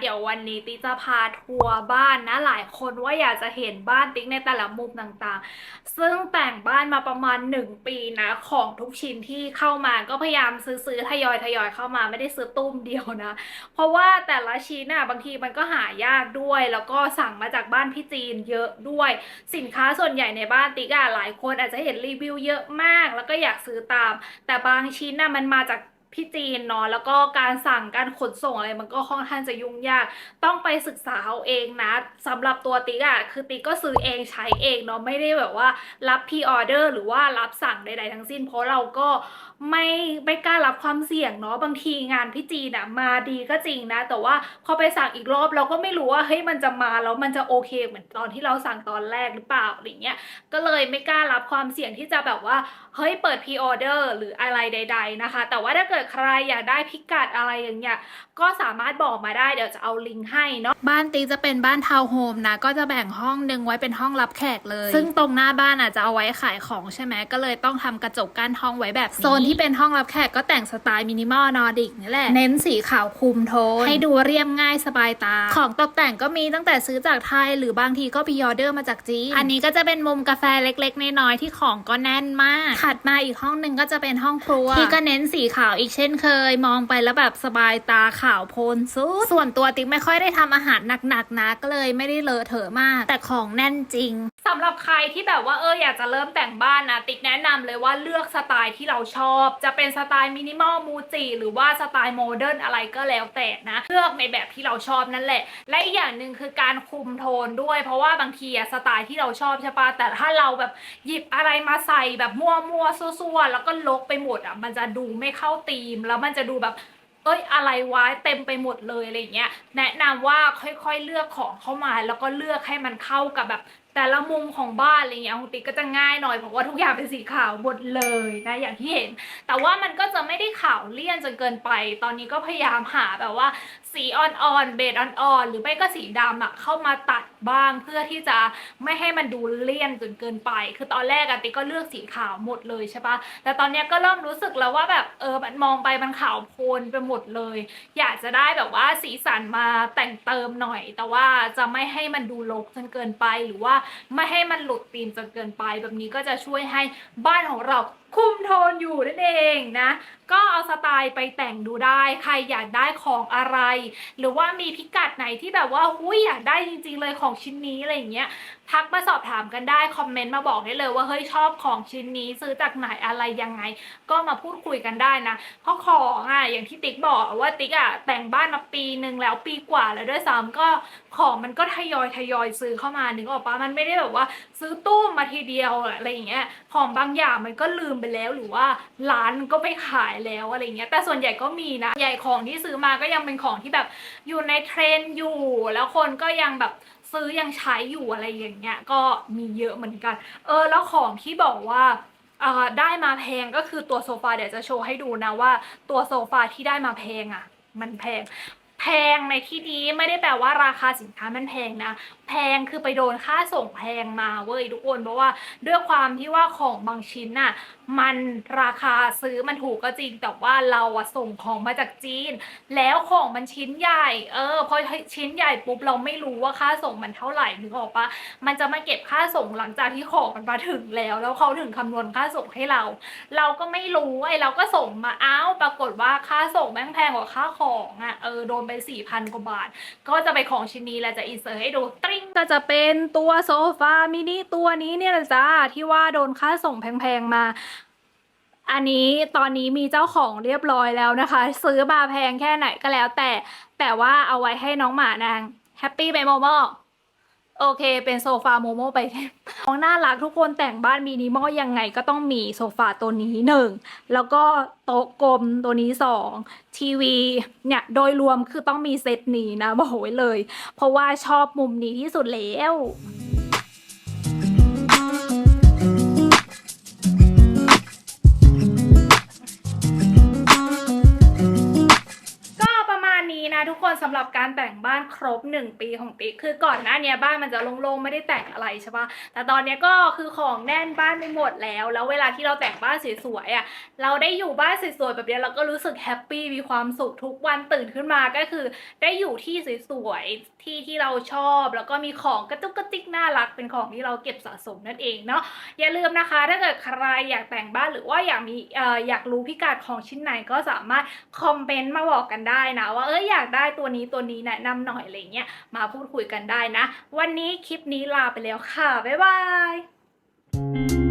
เดี๋ยววันนี้ติ๊กจะพาทัวร์บ้านนะหลายคนว่าอยากจะเห็นบ้านติ๊กในแต่ละมุมต่างๆ ซึ่งแต่งบ้านมาประมาณ 1 ปีนะของทุกชิ้นที่เข้ามาก็พยายามซื้อๆทยอยทยอยเข้ามาไม่ได้ซื้อตุ้มเดียวนะ เพราะว่าแต่ละชิ้นน่ะบางทีมันก็หายากด้วย แล้วก็สั่งมาจากบ้านพี่จีนเยอะด้วย สินค้าส่วนใหญ่ในบ้านติ๊กอะหลายคนอาจจะเห็นรีวิวเยอะมาก แล้วก็อยากซื้อตาม แต่บางชิ้นน่ะมันมาจาก พี่จีนเนาะแล้วก็การสั่งการขนส่งอะไรมันก็ค่อนข้างจะยุ่งยาก ต้องไปศึกษาเอาเองนะสำหรับตัวติ๊กอะคือติ๊กก็ซื้อเองใช้เองเนาะไม่ได้แบบว่ารับพีออเดอร์หรือว่ารับสั่งใดๆทั้งสิ้น เพราะเราก็ ไม่ไม่กล้ารับความเสี่ยงเนาะบางทีงานพี่จีนอะมาดีก็จริงนะ แต่ว่าพอไปสั่งอีกรอบเราก็ไม่รู้ว่าเฮ้ยมันจะมาแล้วมันจะโอเค เหมือนตอนที่เราสั่งตอนแรกหรือเปล่าอะไรเงี้ยก็เลยไม่กล้ารับความเสี่ยงที่จะแบบว่าเฮ้ยเปิดพรีออเดอร์หรืออะไรใด ๆนะคะ แต่ว่าถ้าเกิดใครอยากได้พิกัดอะไรอย่างเงี้ยก็สามารถบอกมาได้เดี๋ยวจะเอาลิงก์ให้เนาะบ้านติ๊กจะเป็นบ้านทาวน์โฮมนะก็จะแบ่งห้องหนึ่งไว้เป็นห้องรับแขกเลย ซึ่งตรงหน้าบ้านอะจะเอาไว้ขายของใช่ไหมก็เลยต้องทำกระจกกั้นห้องไว้แบบนี้โซนที่เป็นห้องรับแขกก็แต่งสไตล์มินิมอลนอร์ดิกนี่แหละ เน้นสีขาวคุมโทน ให้ดูเรียบง่ายสบายตา ของตกแต่งก็มีตั้งแต่ซื้อจากไทย หรือบางทีก็พรีออเดอร์มาจากจีน อันนี้ก็จะเป็นมุมกาแฟเล็กๆน้อยๆที่ของก็แน่นมาก ถัดมาอีกห้องหนึ่งก็จะเป็นห้องครัว ที่ก็เน้นสีขาวอีกเช่นเคย มองไปแล้วแบบสบายตาขาวโพลนสุดส่วนตัวติ๊กไม่ค่อยได้ทำอาหารหนักๆนะก็เลยไม่ได้เลอะเถอะมาก แต่ของแน่นจริงสำหรับใครที่แบบว่าเอออยากจะเริ่มแต่งบ้านนะติ๊กแนะนำเลยว่าเลือกสไตล์ที่เราชอบจะเป็นสไตล์มินิมอลมูจิหรือว่าสไตล์โมเดิร์นอะไรก็แล้วแต่นะเลือกในแบบที่เราชอบนั่นแหละ และอีกอย่างหนึ่งคือการคุมโทนด้วย เพราะว่าบางทีอะสไตล์ที่เราชอบใช่ปะแต่ถ้าเราแบบหยิบอะไรมาใส่แบบมั่วมั่วๆซั่วๆแล้วก็ลกไปหมดอะมันจะดูไม่เข้าธีม แล้วมันจะดูแบบเอ้ยอะไรวะเต็มไปหมดเลยอะไรเงี้ยแนะนำว่าค่อยๆเลือกของเข้ามาแล้วก็เลือกให้มันเข้ากับแบบ แต่ละมุมของบ้านอะไรเงี้ยของติ๊กก็จะง่ายหน่อยเพราะว่าทุกอย่างเป็นสีขาวหมดเลยนะอย่างที่เห็น แต่ว่ามันก็จะไม่ได้ขาวเลี่ยนจนเกินไป ตอนนี้ก็พยายามหาแบบว่าสีอ่อนๆเบจอ่อนๆหรือไม่ก็สีดำอะเข้ามาตัดบ้างเพื่อที่จะไม่ให้มันดูเลี่ยนจนเกินไป คือตอนแรกอะติ๊กก็เลือกสีขาวหมดเลยใช่ปะแต่ตอนนี้ก็เริ่มรู้สึกแล้วว่าแบบเออมันมองไปมันขาวโพลนไปหมดเลย อยากจะได้แบบว่าสีสันมาแต่งเติมหน่อย แต่ว่าจะไม่ให้มันดูรกจนเกินไปหรือว่าไม่ให้มันหลุดธีมจนเกินไป แบบนี้ก็จะช่วยให้บ้านของเรา คุมโทนอยู่นั่นเองนะ ก็เอาสไตล์ไปแต่งดูได้ ใครอยากได้ของอะไร หรือว่ามีพิกัดไหนที่แบบว่าหุ้ยอยากได้จริง ๆ เลยของชิ้นนี้อะไรอย่างเงี้ยทักมาสอบถามกันได้ คอมเมนต์มาบอกได้เลยว่าเฮ้ยชอบของชิ้นนี้ซื้อจากไหนอะไรยังไง ก็มาพูดคุยกันได้นะ เพราะของอะอย่างที่ติ๊กบอกว่าติ๊กอะแต่งบ้านมาปีหนึ่งแล้วปีกว่าแล้วด้วยซ้ำก็ของมันก็ทยอยทยอยซื้อเข้ามานึกออกปะมันไม่ได้แบบว่า ซื้อตู้มมาทีเดียวอะไรอย่างเงี้ยของบางอย่างมันก็ลืมไปแล้วหรือว่าร้านก็ไม่ขายแล้วอะไรเงี้ยแต่ส่วนใหญ่ก็มีนะใหญ่ของที่ซื้อมาก็ยังเป็นของที่แบบอยู่ในเทรนด์อยู่ แล้วคนก็ยังแบบซื้อยังใช้อยู่อะไรอย่างเงี้ยก็มีเยอะเหมือนกัน เออแล้วของที่บอกว่าได้มาแพงก็คือตัวโซฟาเดี๋ยวจะโชว์ให้ดูนะว่าตัวโซฟาที่ได้มาแพงอะ มันแพงแพงในที่นี้ไม่ได้แปลว่าราคาสินค้ามันแพงนะ แพงคือไปโดนค่าส่งแพงมาเว้ยทุกคนเพราะว่าด้วยความที่ว่าของบางชิ้นน่ะ มันราคาซื้อมันถูกก็จริง แต่ว่าเราอะส่งของมาจากจีน แล้วของมันชิ้นใหญ่ เออพอชิ้นใหญ่ปุ๊บเราไม่รู้ว่าค่าส่งมันเท่าไหร่นึกออกปะมันจะมาเก็บค่าส่งหลังจากที่ของมันมาถึงแล้ว แล้วเขาถึงคำนวณค่าส่งให้เรา เราก็ไม่รู้ไอ้เราก็ส่งมาอ้าวปรากฏว่าค่าส่งแม่งแพงกว่าค่าของอะเออโดนไปสี่พันกว่าบาท ก็จะไปของชิ้นนี้แล้วจะอินเสิร์ตให้ดูตริ้งก็จะเป็นตัวโซฟามินิตัวนี้เนี่ยจ้าที่ว่าโดนค่าส่งแพงๆมา อันนี้ตอนนี้มีเจ้าของเรียบร้อยแล้วนะคะ ซื้อมาแพงแค่ไหนก็แล้วแต่แต่ว่าเอาไว้ให้น้องหมานางแฮปปี้ไปโมโมโอเค เป็นโซฟาโมโมไปน้องน่ารักทุกคนแต่งบ้านมินิมอลยังไงก็ต้องมีโซฟาตัวนี้หนึ่งแล้วก็โต๊ะกลมตัวนี้สองทีวี เนี่ย โดยรวมคือต้องมีเซตนี้นะบอกไว้เลย เพราะว่าชอบมุมนี้ที่สุดแล้ว ทุกคนสำหรับการแต่งบ้านครบ 1 ปีของติ๊กคือก่อนหน้านี้บ้านมันจะโล่งๆไม่ได้แต่งอะไรใช่ปะแต่ตอนนี้ก็คือของแน่นบ้านไปหมดแล้ว แล้วเวลาที่เราแต่งบ้านสวยๆอะเราได้อยู่บ้านสวยๆแบบนี้เราก็รู้สึกแฮปปี้มีความสุขทุกวันตื่นขึ้นมาก็คือ ได้อยู่ที่สวยๆที่ที่เราชอบ แล้วก็มีของกระตุกกระติกน่ารักเป็นของที่เราเก็บสะสมนั่นเองเนาะอย่าลืมนะคะ ถ้าเกิดใครอยากแต่งบ้านหรือว่าอยากมีเอ่ออยากรู้พิกัดของชิ้นไหนก็สามารถคอมเมนต์มาบอกกันได้นะว่าเอ้ยอยากได้ตัวนี้ตัวนี้แนะนำหน่อยอะไรเงี้ยมาพูดคุยกันได้นะ วันนี้คลิปนี้ลาไปแล้วค่ะ บ๊ายบาย